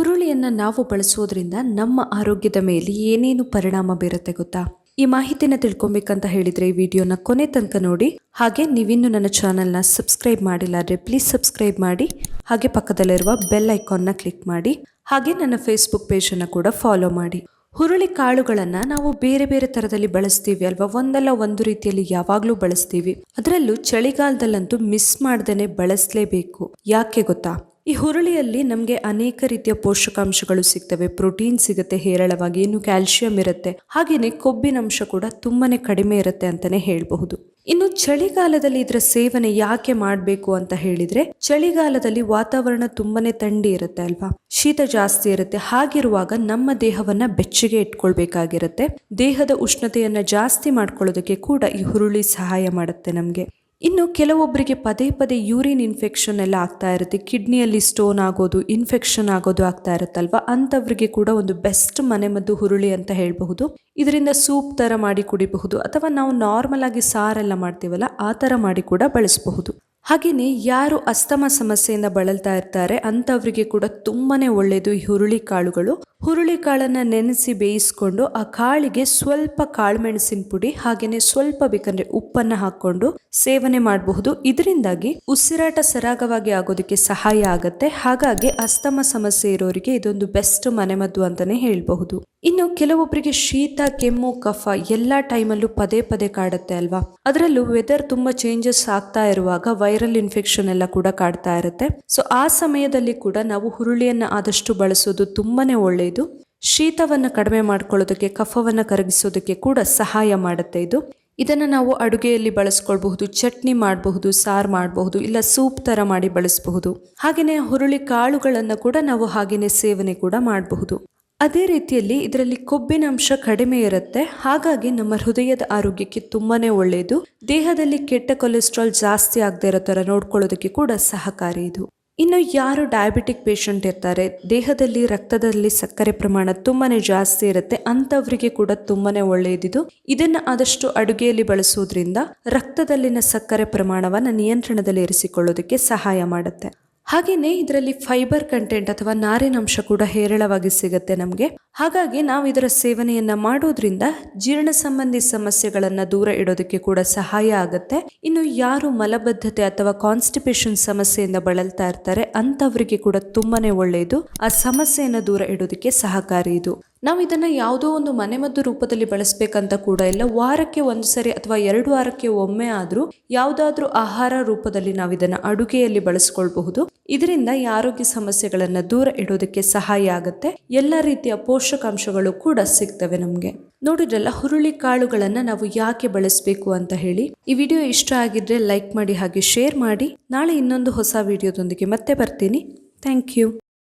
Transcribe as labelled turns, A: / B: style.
A: ಹುರುಳಿಯನ್ನ ನಾವು ಬಳಸೋದ್ರಿಂದ ನಮ್ಮ ಆರೋಗ್ಯದ ಮೇಲೆ ಏನೇನು ಪರಿಣಾಮ ಬೀರುತ್ತೆ ಗೊತ್ತಾ? ಈ ಮಾಹಿತಿನ ತಿಳ್ಕೊಬೇಕಂತ ಹೇಳಿದ್ರೆ ಈ ವಿಡಿಯೋನ ಕೊನೆ ತನಕ ನೋಡಿ. ಹಾಗೆ ನೀವಿನ್ನು ನನ್ನ ಚಾನೆಲ್ನ ಸಬ್ಸ್ಕ್ರೈಬ್ ಮಾಡಿಲ್ಲ ಆದರೆ ಪ್ಲೀಸ್ ಸಬ್ಸ್ಕ್ರೈಬ್ ಮಾಡಿ. ಹಾಗೆ ಪಕ್ಕದಲ್ಲಿರುವ ಬೆಲ್ ಐಕಾನ್ನ ಕ್ಲಿಕ್ ಮಾಡಿ. ಹಾಗೆ ನನ್ನ ಫೇಸ್ಬುಕ್ ಪೇಜನ್ನು ಕೂಡ ಫಾಲೋ ಮಾಡಿ. ಹುರುಳಿ ಕಾಳುಗಳನ್ನು ನಾವು ಬೇರೆ ಬೇರೆ ಥರದಲ್ಲಿ ಬಳಸ್ತೀವಿ ಅಲ್ವಾ? ಒಂದಲ್ಲ ಒಂದು ರೀತಿಯಲ್ಲಿ ಯಾವಾಗಲೂ ಬಳಸ್ತೀವಿ. ಅದರಲ್ಲೂ ಚಳಿಗಾಲದಲ್ಲಂತೂ ಮಿಸ್ ಮಾಡ್ದೇನೆ ಬಳಸಲೇಬೇಕು. ಯಾಕೆ ಗೊತ್ತಾ? ಈ ಹುರುಳಿಯಲ್ಲಿ ನಮಗೆ ಅನೇಕ ರೀತಿಯ ಪೋಷಕಾಂಶಗಳು ಸಿಗ್ತವೆ. ಪ್ರೋಟೀನ್ ಸಿಗುತ್ತೆ ಹೇರಳವಾಗಿ, ಇನ್ನು ಕ್ಯಾಲ್ಸಿಯಂ ಇರುತ್ತೆ. ಹಾಗೇನೆ ಕೊಬ್ಬಿನಂಶ ಕೂಡ ತುಂಬಾನೇ ಕಡಿಮೆ ಇರುತ್ತೆ ಅಂತಾನೆ ಹೇಳಬಹುದು. ಇನ್ನು ಚಳಿಗಾಲದಲ್ಲಿ ಇದರ ಸೇವನೆ ಯಾಕೆ ಮಾಡಬೇಕು ಅಂತ ಹೇಳಿದ್ರೆ, ಚಳಿಗಾಲದಲ್ಲಿ ವಾತಾವರಣ ತುಂಬಾನೇ ಥಂಡಿ ಇರುತ್ತೆ ಅಲ್ವಾ? ಶೀತ ಜಾಸ್ತಿ ಇರುತ್ತೆ. ಹಾಗಿರುವಾಗ ನಮ್ಮ ದೇಹವನ್ನ ಬೆಚ್ಚಗೆ ಇಟ್ಕೊಳ್ಬೇಕಾಗಿರುತ್ತೆ. ದೇಹದ ಉಷ್ಣತೆಯನ್ನ ಜಾಸ್ತಿ ಮಾಡ್ಕೊಳ್ಳೋದಕ್ಕೆ ಕೂಡ ಈ ಹುರುಳಿ ಸಹಾಯ ಮಾಡುತ್ತೆ ನಮಗೆ. ಇನ್ನು ಕೆಲವೊಬ್ಬರಿಗೆ ಪದೇ ಪದೇ ಯೂರಿನ್ ಇನ್ಫೆಕ್ಷನ್ ಎಲ್ಲ ಆಗ್ತಾ ಇರುತ್ತೆ. ಕಿಡ್ನಿಯಲ್ಲಿ ಸ್ಟೋನ್ ಆಗೋದು ಇನ್ಫೆಕ್ಷನ್ ಆಗೋದು ಆಗ್ತಾ ಇರುತ್ತಲ್ವ? ಅಂಥವ್ರಿಗೆ ಕೂಡ ಒಂದು ಬೆಸ್ಟ್ ಮನೆಮದ್ದು ಹುರುಳಿ ಅಂತ ಹೇಳಬಹುದು. ಇದರಿಂದ ಸೂಪ್ ಥರ ಮಾಡಿ ಕುಡಿಬಹುದು. ಅಥವಾ ನಾವು ನಾರ್ಮಲ್ ಆಗಿ ಸಾರೆಲ್ಲ ಮಾಡ್ತೀವಲ್ಲ, ಆ ಥರ ಮಾಡಿ ಕೂಡ ಬಳಸಬಹುದು. ಹಾಗೆಯೇ ಯಾರು ಅಸ್ತಮ ಸಮಸ್ಯೆಯಿಂದ ಬಳಲ್ತಾ ಇರ್ತಾರೆ ಅಂಥವ್ರಿಗೆ ಕೂಡ ತುಂಬಾನೇ ಒಳ್ಳೆಯದು ಈ ಹುರುಳಿ ಕಾಳುಗಳು. ಹುರುಳಿ ಕಾಳನ್ನ ನೆನೆಸಿ ಬೇಯಿಸ್ಕೊಂಡು ಆ ಕಾಳಿಗೆ ಸ್ವಲ್ಪ ಕಾಳುಮೆಣಸಿನ ಪುಡಿ ಹಾಗೆಯೇ ಸ್ವಲ್ಪ ಬೇಕಂದ್ರೆ ಉಪ್ಪನ್ನ ಹಾಕ್ಕೊಂಡು ಸೇವನೆ ಮಾಡಬಹುದು. ಇದರಿಂದಾಗಿ ಉಸಿರಾಟ ಸರಾಗವಾಗಿ ಆಗೋದಕ್ಕೆ ಸಹಾಯ ಆಗುತ್ತೆ. ಹಾಗಾಗಿ ಅಸ್ತಮ ಸಮಸ್ಯೆ ಇರೋರಿಗೆ ಇದೊಂದು ಬೆಸ್ಟ್ ಮನೆಮದ್ದು ಅಂತಾನೆ ಹೇಳಬಹುದು. ಇನ್ನು ಕೆಲವೊಬ್ಬರಿಗೆ ಶೀತ, ಕೆಮ್ಮು, ಕಫ ಎಲ್ಲ ಟೈಮಲ್ಲೂ ಪದೇ ಪದೇ ಕಾಡುತ್ತೆ ಅಲ್ವಾ? ಅದರಲ್ಲೂ ವೆದರ್ ತುಂಬಾ ಚೇಂಜಸ್ ಆಗ್ತಾ ಇರುವಾಗ ವೈರಲ್ ಇನ್ಫೆಕ್ಷನ್ ಎಲ್ಲ ಕೂಡ ಕಾಡ್ತಾ ಇರುತ್ತೆ. ಸೊ ಆ ಸಮಯದಲ್ಲಿ ಕೂಡ ನಾವು ಹುರುಳಿಯನ್ನು ಆದಷ್ಟು ಬಳಸೋದು ತುಂಬಾನೇ ಒಳ್ಳೆಯದು ಶೀತವನ್ನು ಕಡಿಮೆ ಮಾಡ್ಕೊಳ್ಳೋದಕ್ಕೆ, ಕಫವನ್ನು ಕರಗಿಸೋದಕ್ಕೆ ಕೂಡ ಸಹಾಯ ಮಾಡುತ್ತೆ ಇದು. ಇದನ್ನು ನಾವು ಅಡುಗೆಯಲ್ಲಿ ಬಳಸ್ಕೊಳ್ಬಹುದು, ಚಟ್ನಿ ಮಾಡಬಹುದು, ಸಾರು ಮಾಡಬಹುದು, ಇಲ್ಲ ಸೂಪ್ ಥರ ಮಾಡಿ ಬಳಸಬಹುದು. ಹಾಗೆಯೇ ಹುರುಳಿ ಕಾಳುಗಳನ್ನು ಕೂಡ ನಾವು ಹಾಗೆಯೇ ಸೇವನೆ ಕೂಡ ಮಾಡಬಹುದು. ಅದೇ ರೀತಿಯಲ್ಲಿ ಇದರಲ್ಲಿ ಕೊಬ್ಬಿನ ಅಂಶ ಕಡಿಮೆ ಇರುತ್ತೆ. ಹಾಗಾಗಿ ನಮ್ಮ ಹೃದಯದ ಆರೋಗ್ಯಕ್ಕೆ ತುಂಬಾನೇ ಒಳ್ಳೆಯದು ದೇಹದಲ್ಲಿ ಕೆಟ್ಟ ಕೊಲೆಸ್ಟ್ರಾಲ್ ಜಾಸ್ತಿ ಆಗದೆ ಇರೋ ಥರ ನೋಡ್ಕೊಳ್ಳೋದಕ್ಕೆ ಕೂಡ ಸಹಕಾರಿ ಇದು. ಇನ್ನು ಯಾರು ಡಯಾಬಿಟಿಕ್ ಪೇಷಂಟ್ ಇರ್ತಾರೆ, ದೇಹದಲ್ಲಿ ರಕ್ತದಲ್ಲಿ ಸಕ್ಕರೆ ಪ್ರಮಾಣ ತುಂಬಾನೇ ಜಾಸ್ತಿ ಇರುತ್ತೆ. ಅಂಥವರಿಗೆ ಕೂಡ ತುಂಬಾ ಒಳ್ಳೆಯದಿದು ಇದನ್ನು ಆದಷ್ಟು ಅಡುಗೆಯಲ್ಲಿ ಬಳಸೋದ್ರಿಂದ ರಕ್ತದಲ್ಲಿನ ಸಕ್ಕರೆ ಪ್ರಮಾಣವನ್ನು ನಿಯಂತ್ರಣದಲ್ಲಿ ಇರಿಸಿಕೊಳ್ಳೋದಕ್ಕೆ ಸಹಾಯ ಮಾಡುತ್ತೆ. ಹಾಗೆಯೇ ಇದರಲ್ಲಿ ಫೈಬರ್ ಕಂಟೆಂಟ್ ಅಥವಾ ನಾರಿನಂಶ ಕೂಡ ಹೇರಳವಾಗಿ ಸಿಗುತ್ತೆ ನಮಗೆ. ಹಾಗಾಗಿ ನಾವು ಇದರ ಸೇವನೆಯನ್ನ ಮಾಡೋದ್ರಿಂದ ಜೀರ್ಣ ಸಂಬಂಧಿ ಸಮಸ್ಯೆಗಳನ್ನ ದೂರ ಇಡೋದಕ್ಕೆ ಕೂಡ ಸಹಾಯ ಆಗುತ್ತೆ. ಇನ್ನು ಯಾರು ಮಲಬದ್ಧತೆ ಅಥವಾ ಕಾನ್ಸ್ಟಿಪೇಷನ್ ಸಮಸ್ಯೆಯಿಂದ ಬಳಲ್ತಾ ಇರ್ತಾರೆ ಅಂಥವರಿಗೆ ಕೂಡ ತುಂಬಾನೇ ಒಳ್ಳೆಯದು ಆ ಸಮಸ್ಯೆಯನ್ನ ದೂರ ಇಡೋದಕ್ಕೆ ಸಹಕಾರಿ ಇದು. ನಾವು ಇದನ್ನ ಯಾವುದೋ ಒಂದು ಮನೆಮದ್ದು ರೂಪದಲ್ಲಿ ಬಳಸಬೇಕಂತ ಕೂಡ ಇಲ್ಲ. ವಾರಕ್ಕೆ ಒಂದು ಸರಿ ಅಥವಾ ಎರಡು ವಾರಕ್ಕೆ ಒಮ್ಮೆ ಆದ್ರೂ ಯಾವುದಾದ್ರೂ ಆಹಾರ ರೂಪದಲ್ಲಿ ನಾವು ಇದನ್ನು ಅಡುಗೆಯಲ್ಲಿ ಬಳಸ್ಕೊಳ್ಬಹುದು. ಇದರಿಂದ ಈ ಆರೋಗ್ಯ ಸಮಸ್ಯೆಗಳನ್ನು ದೂರ ಇಡೋದಕ್ಕೆ ಸಹಾಯ ಆಗುತ್ತೆ. ಎಲ್ಲ ರೀತಿಯ ಪೋಷಕಾಂಶಗಳು ಕೂಡ ಸಿಗ್ತವೆ ನಮಗೆ. ನೋಡಿದ್ರಲ್ಲ, ಹುರುಳಿ ಕಾಳುಗಳನ್ನ ನಾವು ಯಾಕೆ ಬಳಸಬೇಕು ಅಂತ ಹೇಳಿ. ಈ ವಿಡಿಯೋ ಇಷ್ಟ ಆಗಿದ್ರೆ ಲೈಕ್ ಮಾಡಿ ಹಾಗೆ ಶೇರ್ ಮಾಡಿ. ನಾಳೆ ಇನ್ನೊಂದು ಹೊಸ ವಿಡಿಯೋದೊಂದಿಗೆ ಮತ್ತೆ ಬರ್ತೀನಿ. Thank you.